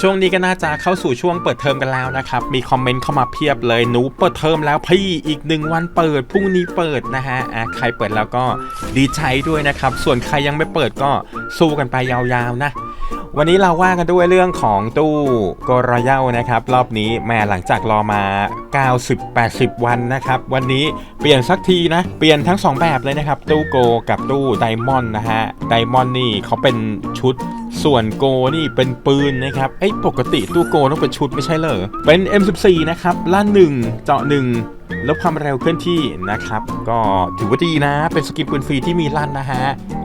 ช่วงนี้ก็น่าจะเข้าสู่ช่วงเปิดเทอมกันแล้วนะครับ มีคอมเมนต์เข้ามาเพียบเลย หนูเปิดเทอมแล้วพี่อีกหนึ่งวันเปิด พรุ่งนี้เปิดนะฮะอะใครเปิดแล้วก็ดีใจด้วยนะครับ ส่วนใครยังไม่เปิดก็สู้กันไปยาวๆนะ วันนี้เราว่ากันด้วยเรื่องของตู้กรอยานะครับ รอบนี้แม่หลังจากรอมา 90-80 วันนะครับ วันนี้เปลี่ยนสักทีนะ เปลี่ยนทั้ง 2 แบบเลยนะครับ ตู้โกกับตู้ไดมอนด์นะฮะ ไดมอนด์นี่เขาเป็นชุด ส่วนโกนี่เป็นปืนนะครับไอ้ปกติตู้โกต้องเป็นชุดไม่ใช่เหรอ เป็น M14 นะครับล่านหนึ่งเจาะหนึ่งลดความเร็วเคลื่อนที่นะครับ ก็ถือว่าดีนะ เป็นสกิปปืนฟรีที่มีลั่นนะฮะ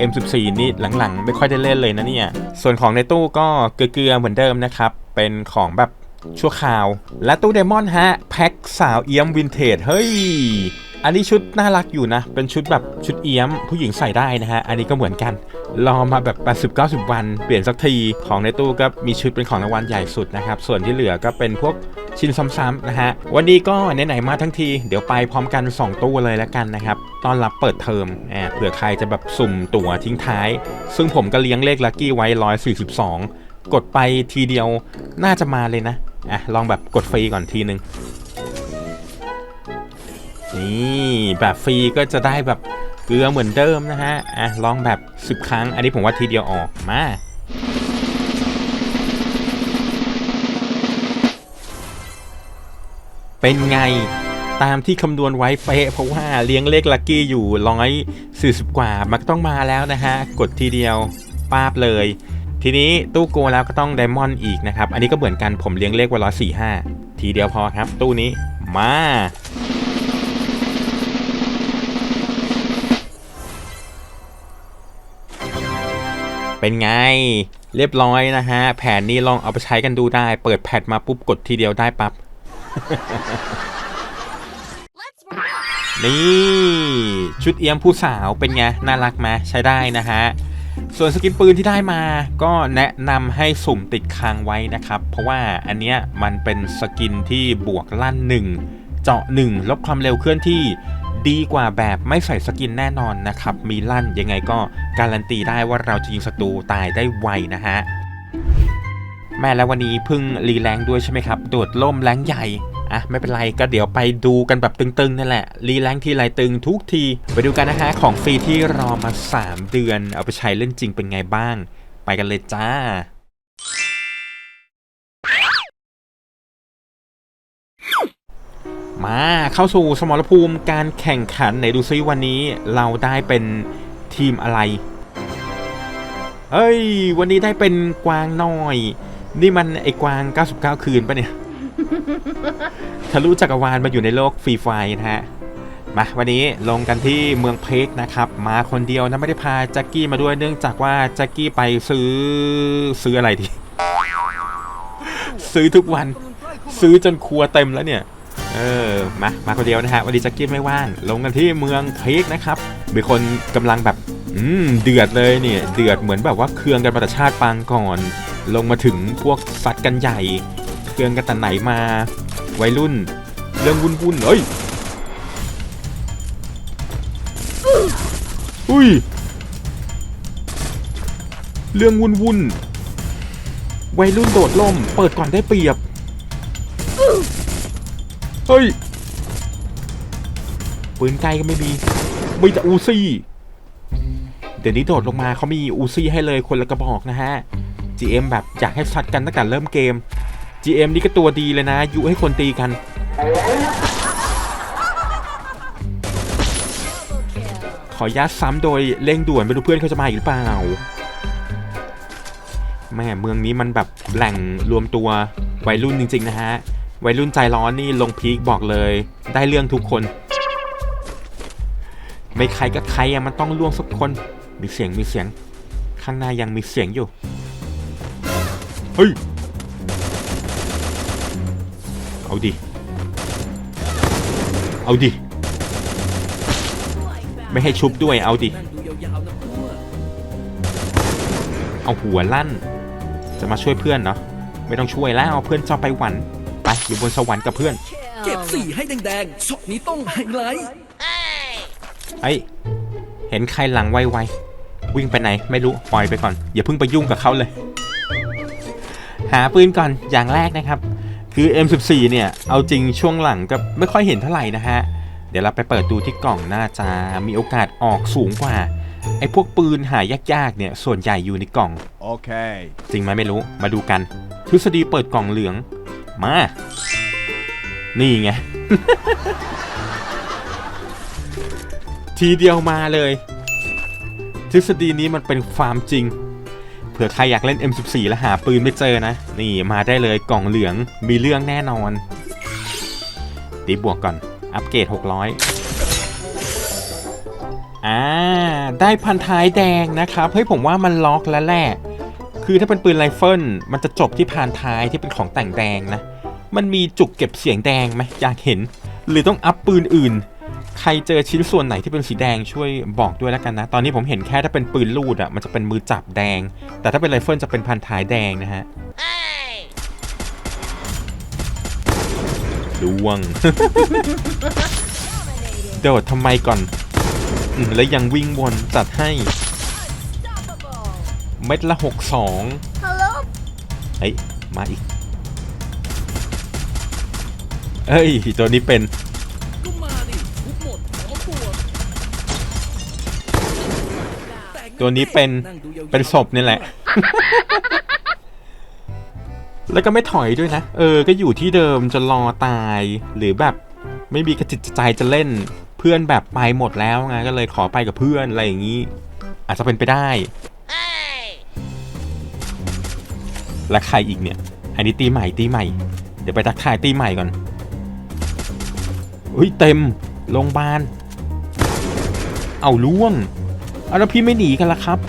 M14 นี่หลังๆ ไม่ค่อยได้เล่นเลยนะเนี่ย ส่วนของในตู้ก็เกลือเหมือนเดิมนะครับ เป็นของแบบชั่วคราว และตู้เดมอนฮะ แพ็คสาวเอี้ยมวินเทจ เฮ้ย อันนี้ชุดน่ารักอยู่นะ เป็นชุดแบบชุดเอี้ยม ผู้หญิงใส่ได้นะฮะ อันนี้ก็เหมือนกัน รอมาแบบ 80-90 วัน เปลี่ยนสักที ของในตู้ก็มีชุดเป็นของรางวัลใหญ่สุดนะครับ ส่วนที่เหลือก็เป็นพวกชิ้นซ้ำๆนะฮะ วันนี้ก็ไหนๆมาทั้งที เดี๋ยวไปพร้อมกัน 2 ตู้เลยแล้วกันนะครับ ตอนรับเปิดเทอมแอบเผื่อใครจะแบบสุ่มตั๋วทิ้งท้าย ซึ่งผมก็เลี้ยงเลขลัคกี้ไว้ 142 กดไปทีเดียวน่าจะมาเลยนะอะลองแบบกดฟรีก่อนทีนึง นี่แบบฟรีก็จะได้แบบเกลือเหมือนเดิมนะฮะอะลองแบบ 10 ครั้ง อันนี้ผมว่าทีเดียวออกมาเป็นไงตามที่คำนวณไว้เป๊ะเพราะว่าเลี้ยงเลขลัคกี้อยู่ร้อยสี่สิบกว่ามันก็ต้องมาแล้วนะฮะ กดทีเดียวป้าบเลย ทีนี้ตู้โกแล้วก็ต้องไดมอนด์อีกนะครับ อันนี้ก็เหมือนกันผมเลี้ยงเลขไว้ร้อยสี่ห้าทีเดียวพอครับ ตู้นี้มา เป็นไง เรียบร้อยนะฮะ แผนนี้ลองเอาไปใช้กันดูได้ เปิดแพทมาปุ๊บกดทีเดียวได้ปั๊บนี่ ชุดเอี้ยมผู้สาวเป็นไง น่ารักไหมใช้ได้นะฮะ ส่วนสกินปืนที่ได้มา ก็แนะนำให้สุ่มติดค้างไว้นะครับ เพราะว่าอันเนี้ยมันเป็นสกินที่บวกลั่นหนึ่งเจาะหนึ่งลบความเร็วเคลื่อนที่ ดีกว่าแบบไม่ใส่สกินแน่นอนนะครับ มีลั่นยังไงก็การันตีได้ว่าเราจะยิงศัตรูตายได้ไวนะฮะ แม่แล้ววันนี้เพึ่งรีแรงด้วยใช่ไหมครับ โดดล่มแรงใหญ่อะไม่เป็นไรก็เดี๋ยวไปดูกันแบบตึงๆนั่นแหละ รีแรงทีไรตึงทุกที ไปดูกันนะฮะของฟรีที่รอมา 3 เดือน เอาไปใช้เล่นจริงเป็นไงบ้าง ไปกันเลยจ้า มาเข้าสู่สมรภูมิการแข่งขันไหนดูซิวันนี้เราได้เป็นทีมอะไร เฮ้ย วันนี้ได้เป็นกวางน้อย นี่มันไอ้กวาง 99 คืนปะเนี่ยทะลุจักรวาลมาอยู่ในโลกฟรีไฟร์นะฮะ มาวันนี้ลงกันที่เมืองเพกนะครับ มาคนเดียวนะไม่ได้พาแจ็คกี้มาด้วยเนื่องจากว่าแจ็คกี้ไปซื้อซื้ออะไรดี ซื้อทุกวัน ซื้อจนครัวเต็มแล้วเนี่ย เออมามาคนเดียวนะฮะวันนี้แจ็คกี้ไม่ว่างลงกันที่เมืองเพกนะครับมีคนกำลังแบบอืมเดือดเลยเนี่ย เดือดเหมือนแบบว่าเครืองกันมาแต่ชาติปางก่อน ลงมาถึงพวกสัตว์กันใหญ่ เครืองกันแต่ไหนมา วัยรุ่น เรื่องวุ่นวุ่นเอ้ยอุ้ย เรื่องวุ่นวุ่นวัยรุ่นโดดล่ม เปิดก่อนได้เปรียบ เฮ้ยปืนไกลก็ไม่มีมีแต่อูซี่ เดี๋ยวนี้โดดลงมาเขามีอูซี่ให้เลยคนละกระบอกนะฮะ GM แบบอยากให้สัดกันตั้งแต่เริ่มเกม GM นี่ก็ตัวดีเลยนะ ยุให้คนตีกัน ขอยัดซ้ำโดยเร่งด่วนไม่รู้เพื่อนเขาจะมาอีกหรือเปล่า แม่เมืองนี้มันแบบแหล่งรวมตัววัยรุ่นจริง ๆ นะฮะ วัยรุ่นใจร้อนนี่ลงพีคบอกเลย ได้เรื่องทุกคน ไม่ใครก็ใครอะมันต้องล่วงสักคน มีเสียงมีเสียง ข้างหน้ายังมีเสียงอยู่ เฮ้ย เอาดิ เอาดิ ไม่ให้ชุบด้วยเอาดิ เอาหัวลั่น จะมาช่วยเพื่อนเนาะไม่ต้องช่วยแล้วเอาเพื่อนจะไปหวัน อยู่บนสวรรค์กับเพื่อน เก็บสีให้แดงๆช็อตนี้ต้องไฮไลท์เฮ้ยเห็นใครหลังไวๆวิ่งไปไหนไม่รู้ปล่อยไปก่อน อย่าเพิ่งไปยุ่งกับเขาเลย หาปืนก่อนอย่างแรกนะครับ คือ M14 เนี่ย เอาจริงช่วงหลังก็ไม่ค่อยเห็นเท่าไหร่นะฮะ เดี๋ยวเราไปเปิดดูที่กล่องน่าจะมีโอกาสออกสูงกว่าไอ้พวกปืนหายากๆเนี่ยส่วนใหญ่อยู่ในกล่อง Okay. จริงไหมไม่รู้มาดูกัน ทฤษฎีเปิดกล่องเหลือง มา นี่ไง ทีเดียวมาเลย ทฤษฎีนี้มันเป็นความจริง เผื่อใครอยากเล่น M14 แล้วหาปืนไม่เจอนะ นี่มาได้เลยกล่องเหลืองมีเรื่องแน่นอน ตีบวกก่อน อัปเกรด 600อ่าได้พันท้ายแดงนะครับ เฮ้ยผมว่ามันล็อกแล้วแหละ คือถ้าเป็นปืนไรเฟิลมันจะจบที่พานท้ายที่เป็นของแต่งแดงนะ มันมีจุกเก็บเสียงแดงไหมอยากเห็น หรือต้องอัพปืนอื่น ใครเจอชิ้นส่วนไหนที่เป็นสีแดงช่วยบอกด้วยแล้วกันนะ ตอนนี้ผมเห็นแค่ถ้าเป็นปืนลูดอะ่ะมันจะเป็นมือจับแดง แต่ถ้าเป็นไรเฟิลจะเป็นพันท้ายแดงนะฮะดวงโดดทำไมก่อนอืมแล้วยังวิ่งวนจัดให้ เม็ดละหกสองเฮ้ยมาอีก เอ้ยตัวนี้เป็นก็มาดิทุบหมดพร้อมบวกแตกตัวนี้เป็นงดูยาวๆเป็นศพนี่แหละ แล้วก็ไม่ถอยด้วยนะ เออ ก็อยู่ที่เดิมจะรอตาย หรือแบบไม่มีกระจิตใจจะเล่น เพื่อนแบบไปหมดแล้วไงก็เลยขอไปกับเพื่อนอะไรอย่างนี้ อาจจะเป็นไปได้ และใครอีกเนี่ย อันนี้ตีใหม่ตีใหม่ เดี๋ยวไปทักทายตีใหม่ก่อน อุ้ยเต็มโรงพยาบาล เอาล่วง เอาแล้วพี่ไม่หนีกันละครับ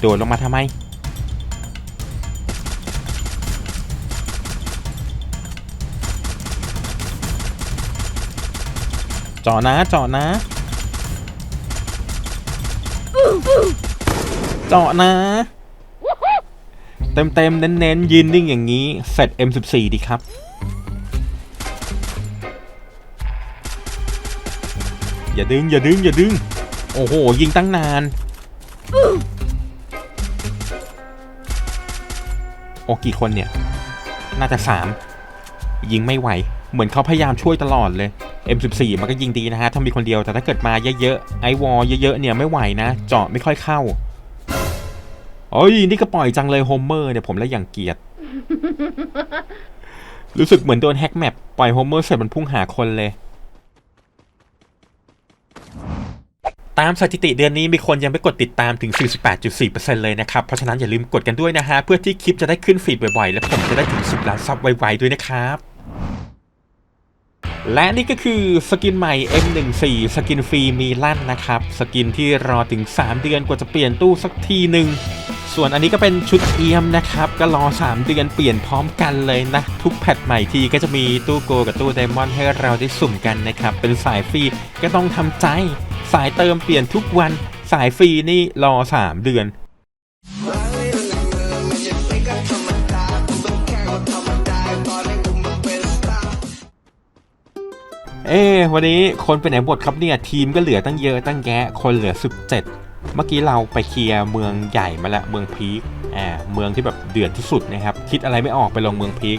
โดดลงมาทำไมจาะนะจาะนะจาะนะ เต็มเต็มๆเน้นๆยืนนิ่งอย่างนี้เสร็จ M14 ดีครับ อย่าดึง อย่าดึง อย่าดึง โอ้โห ยิงตั้งนาน โอ้กี่คนเนี่ย น่าจะสามยิงไม่ไหว เหมือนเขาพยายามช่วยตลอดเลย M14 มันก็ยิงดีนะฮะ ถ้ามีคนเดียวแต่ถ้าเกิดมาเยอะๆไอวอลเยอะๆเนี่ยไม่ไหวนะ เจาะไม่ค่อยเข้า โอ้ยนี่ก็ปล่อยจังเลยโฮมเมอร์เนี่ยผมแล้วอย่างเกลียด รู้สึกเหมือนโดนแฮกแมปปล่อยโฮมเมอร์เสร็จมันพุ่งหาคนเลย ตามสถิติเดือนนี้มีคนยังไม่กดติดตามถึง 48.4%เลยนะครับ เพราะฉะนั้นอย่าลืมกดกันด้วยนะฮะ เพื่อที่คลิปจะได้ขึ้นฟีดบ่อยๆ และผมจะได้ถึง 10 ล้านซับไวๆด้วยนะครับ และนี่ก็คือสกินใหม่ M14 สกินฟรีมีลั่นนะครับ สกินที่รอถึง 3 เดือนกว่าจะเปลี่ยนตู้สักทีหนึ่งส่วนอันนี้ก็เป็นชุดเอียมนะครับ ก็รอ 3 เดือนเปลี่ยนพร้อมกันเลยนะ ทุกแพทใหม่ทีก็จะมีตู้โกกับตู้ไดมอนด์ให้เราได้สุ่มกันนะครับ เป็นสายฟรีก็ต้องทำใจ สายเติมเปลี่ยนทุกวันสายฟรีนี่รอ 3 เดือน เอ้วันนี้คนไปไหนหมดครับเนี่ย ทีมก็เหลือตั้งเยอะตั้งแยะคนเหลือ 17 เมื่อกี้เราไปเคลียร์เมืองใหญ่มาล้วเมืองพีคอ่าเมืองที่แบบเดือดที่สุดนะครับ คิดอะไรไม่ออกไปลงเมืองพีค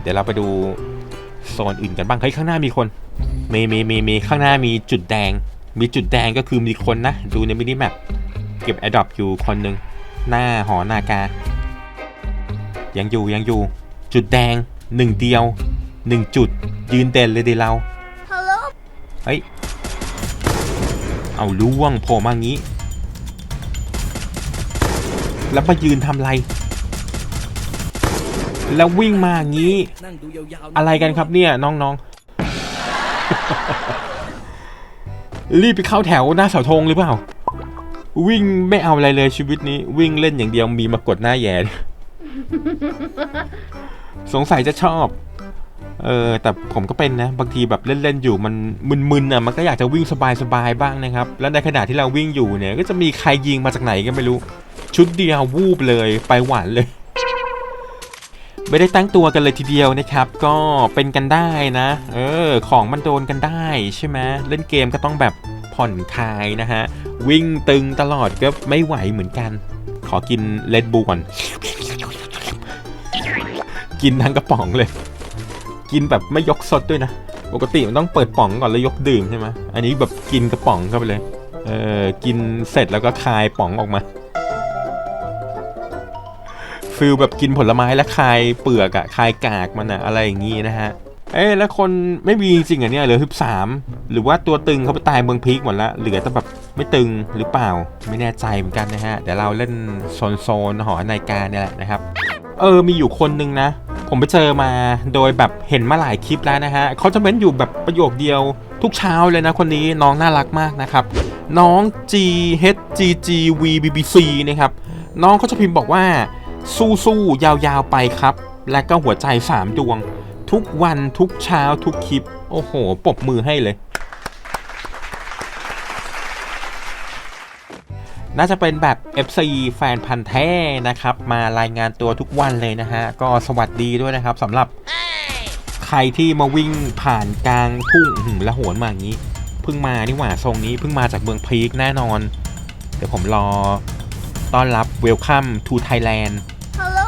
เดี๋ยวเราไปดูโซนอื่นกันบ้างเฮ้ยข้างหน้ามีคนมีมีมีมีข้างหน้ามีจุดแดง มีจุดแดงก็คือมีคนนะ ดูในมินิแมปเก็บแอดดอปอยู่คนหนึ่งหน้าหอนากายังอยู่ยังอยู่ จุดแดงหนึ่งเดียวหนึ่งจุดยืนเด่นเลยดีเรา เฮ้ย เอาล่วงโผล่มางี้ แล้วมายืนทำไร แล้ววิ่งมางี้ อะไรกันครับเนี่ยน้องๆ รีบไปเข้าแถวหน้าเสาธงหรือเปล่า วิ่งไม่เอาอะไรเลยชีวิตนี้ วิ่งเล่นอย่างเดียวมีมากดหน้าแย่สงสัยจะชอบ เออแต่ผมก็เป็นนะ บางทีแบบเล่นๆอยู่มันมึนๆอะมันก็อยากจะวิ่งสบายๆบ้างนะครับ แล้วในขณะที่เราวิ่งอยู่เนี่ย ก็จะมีใครยิงมาจากไหนก็ไม่รู้ ชุดเดียววูบเลยไปหวานเลย ไม่ได้ตั้งตัวกันเลยทีเดียวนะครับ ก็เป็นกันได้นะ เออ ของมันโดนกันได้ใช่ไหมเล่นเกมก็ต้องแบบผ่อนคลายนะฮะ วิ่งตึงตลอดก็ไม่ไหวเหมือนกัน ขอกินเลดบูก่อน กินทั้งกระป๋องเลย กินแบบไม่ยกสดด้วยนะ ปกติมันต้องเปิดป๋องก่อนแล้วยกดื่มใช่ไหมอันนี้แบบกินกระป๋องเข้าไปเลย เออ กินเสร็จแล้วก็คายป๋องออกมาฟิลแบบกินผลไม้แล้วคายเปลือกอะคายกากมันอะอะไรอย่างงี้นะฮะ เอ๊แล้วคนไม่มีจริงเหรอเนี่ยเหลือสิบสามหรือว่าตัวตึงเขาไปตายเมืองพีกหมดแล้วเหลือแต่แบบไม่ตึงหรือเปล่าไม่แน่ใจเหมือนกันนะฮะเดี๋ยวเราเล่นโซนโซนๆหอนาฬิกาเนี่ยแหละนะครับ เออมีอยู่คนนึงนะ ผมไปเจอมาโดยแบบเห็นมาหลายคลิปแล้วนะฮะเขาจะเม้นอยู่แบบประโยคเดียวทุกเช้าเลยนะคนนี้น้องน่ารักมากนะครับ น้อง G H G G V B B C นะครับน้องเขาจะพิมพ์บอกว่า สู้สู้ยาวๆไปครับ และก็หัวใจ 3 ดวง ทุกวันทุกเช้าทุกคลิป โอ้โหปบมือให้เลย น่าจะเป็นแบบ FC แฟนพันธ์แท้นะครับ มารายงานตัวทุกวันเลยนะฮะ ก็สวัสดีด้วยนะครับสำหรับใครที่มาวิ่งผ่านกลางทุ่งอื้อหือและโหนมาอย่างนี้ เพิ่งมานี่หว่าทรงนี้เพิ่งมาจากเมืองพีคแน่นอน เดี๋ยวผมรอต้อนรับ Welcome to Thailand Hello,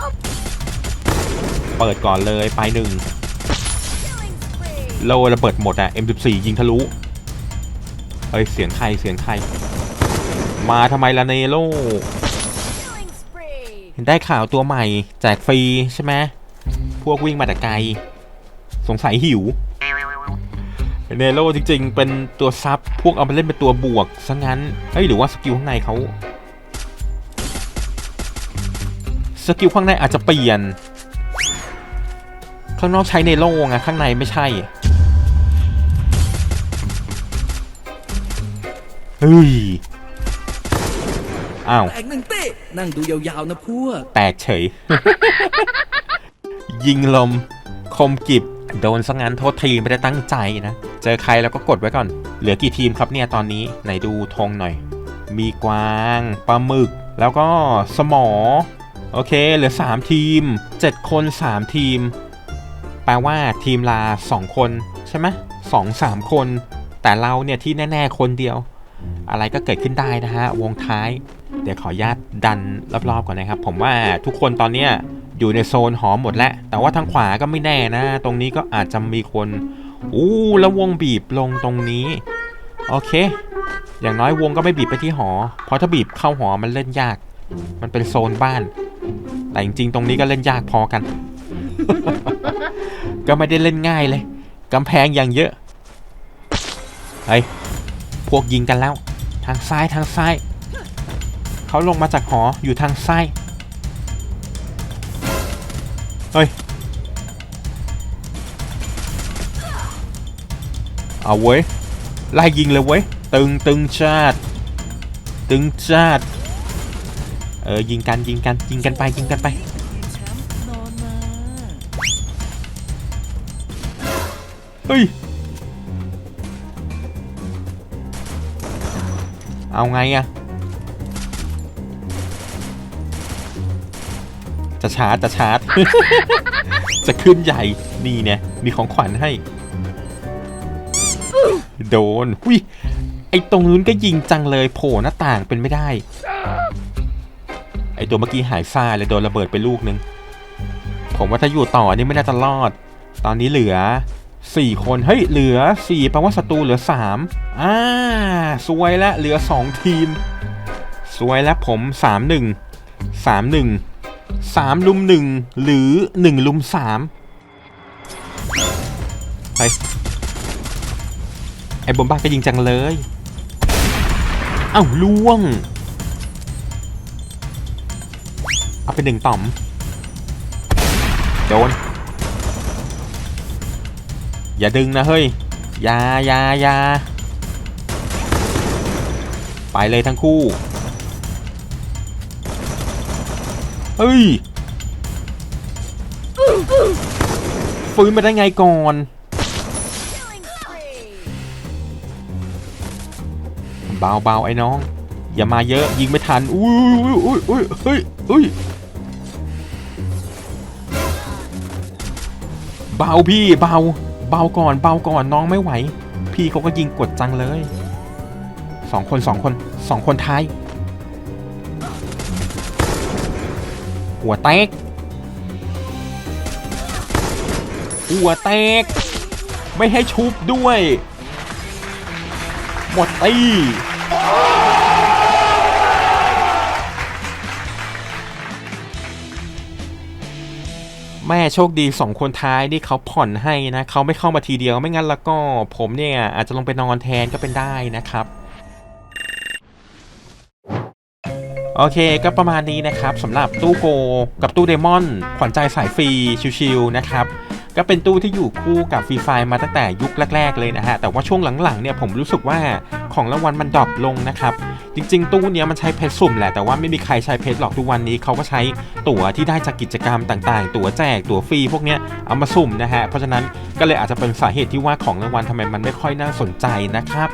เปิดก่อนเลยไปหนึ่ง killing spree. โลระเบิดหมดอะ M14 ยิงทะลุ เฮ้ย เสียงใครเสียงใคร มาทำไมล่ะเนโลได้ข่าวตัวใหม่ แจกฟรีใช่ไหมพวกวิ่งมาแต่ไกล สงสัยหิวเนโลจริงๆ เป็นตัวซับ พวกเอามาเล่นเป็นตัวบวกซะงั้น เฮ้ย หรือว่าสกิลข้างในเขาสกิลข้างในอาจจะเปลี่ยน ข้างนอกใช้เนโลไงข้างในไม่ใช่เฮ้ย อ้าว แตกหนึ่งเต้นั่งดูยาวๆนะพวก แตกเฉย ยิงลม คมกิบ โดนซะงั้นโทษทีไม่ได้ตั้งใจนะ เจอใครแล้วก็กดไว้ก่อน เหลือกี่ทีมครับเนี่ยตอนนี้ ไหนดูธงหน่อย มีกวางปลาหมึก แล้วก็สมอ โอเค เหลือ 3 ทีม 7 คน 3 ทีม แปลว่าทีมลา 2 คนใช่ไหมสองสามคน แต่เราเนี่ยที่แน่ ๆ คนเดียว อะไรก็เกิดขึ้นได้นะฮะ วงท้าย เดี๋ยวขออนุญาตดันรอบๆก่อนนะครับ ผมว่าทุกคนตอนเนี้ยอยู่ในโซนหอมหมดแล้วแต่ว่าทางขวาก็ไม่แน่นะ ตรงนี้ก็อาจจะมีคนอู้แล้ววงบีบลงตรงนี้ โอเค อย่างน้อยวงก็ไม่บีบไปที่หอ เพราะถ้าบีบเข้าหอมันเล่นยาก มันเป็นโซนบ้าน แต่จริงๆตรงนี้ก็เล่นยากพอกัน ก็ไม่ได้เล่นง่ายเลยกำแพงอย่างเยอะเฮ้ยพวกยิงกันแล้ว ทางซ้ายทางซ้าย เขาลงมาจากหออยู่ทางซ้ายเฮ้ย เอาเว้ย ไล่ยิงเลยเว้ย ตึงตึงชาดตึงชาดเออ ยิงกันยิงกันยิงกันไปยิงกันไป เฮ้ย เอาไงอะ จะชาร์จจะชาร์จ จะขึ้นใหญ่นี่เนี่ยมีของขวัญให้ โดนหุยไอตรงนู้นก็ยิงจังเลยโผล่หน้าต่างเป็นไม่ได้ ไอตัวเมื่อกี้หายซ่าเลยโดนระเบิดไปลูกนึง ผมว่าถ้าอยู่ต่อนี่ไม่น่าจะรอด ตอนนี้เหลือ4คนเฮ้ยเหลือ4แปลว่าศัตรูเหลือ3อ่าสวยแล้วเหลือ2ทีม สวยแล้วผม3 1 3 1 3ลุม1หรือ1ลุม3ไปไอ้บอมบ้าก็ยิงจังเลยเอ้าล่วง เอาไปหนึ่งต่อม โดน อย่าดึงนะเฮ้ยอย่าอย่าอย่าไปเลยทั้งคู่ ฮ้ย ฟื้นมาได้ไงก่อน เบาเบาไอ้น้อง อย่ามาเยอะยิงไม่ทันอุ้ยอุ้ยอุ้ยอุ้ยเฮ้ยเฮ้ยเบาพี่เบา เบาก่อน เบาก่อนน้องไม่ไหว พี่เขาก็ยิงกดจังเลยสองคนสองคนสองคนท้าย หัวแตก หัวแตก ไม่ให้ชุบด้วย หมดตีแม่โชคดีสองคนท้ายนี่เขาผ่อนให้นะเขาไม่เข้ามาทีเดียวไม่งั้นแล้วก็ผมเนี่ยอาจจะลงไปนอนแทนก็เป็นได้นะครับ โอเคก็ประมาณนี้นะครับสำหรับตู้โกกับตู้เดมอนขวัญใจสายฟรีชิวๆนะครับก็เป็นตู้ที่อยู่คู่กับฟรีไฟมาตั้งแต่ยุคแรก ๆ เลยนะฮะ แต่ว่าช่วงหลังๆเนี่ยผมรู้สึกว่าของรางวัลมันดรอปลงนะครับ จริง ๆ ตู้เนี้ยมันใช้เพชรสุ่มแหละ แต่ว่าไม่มีใครใช้เพชรหรอกทุกวันนี้เขาก็ใช้ตั๋วที่ได้จากกิจกรรมต่างๆ ตั๋วแจกตั๋วฟรีพวกเนี้ยเอามาสุ่มนะฮะ เพราะฉะนั้นก็เลยอาจจะเป็นสาเหตุที่ว่าของรางวัลทำไมมันไม่ค่อยน่าสนใจนะครับ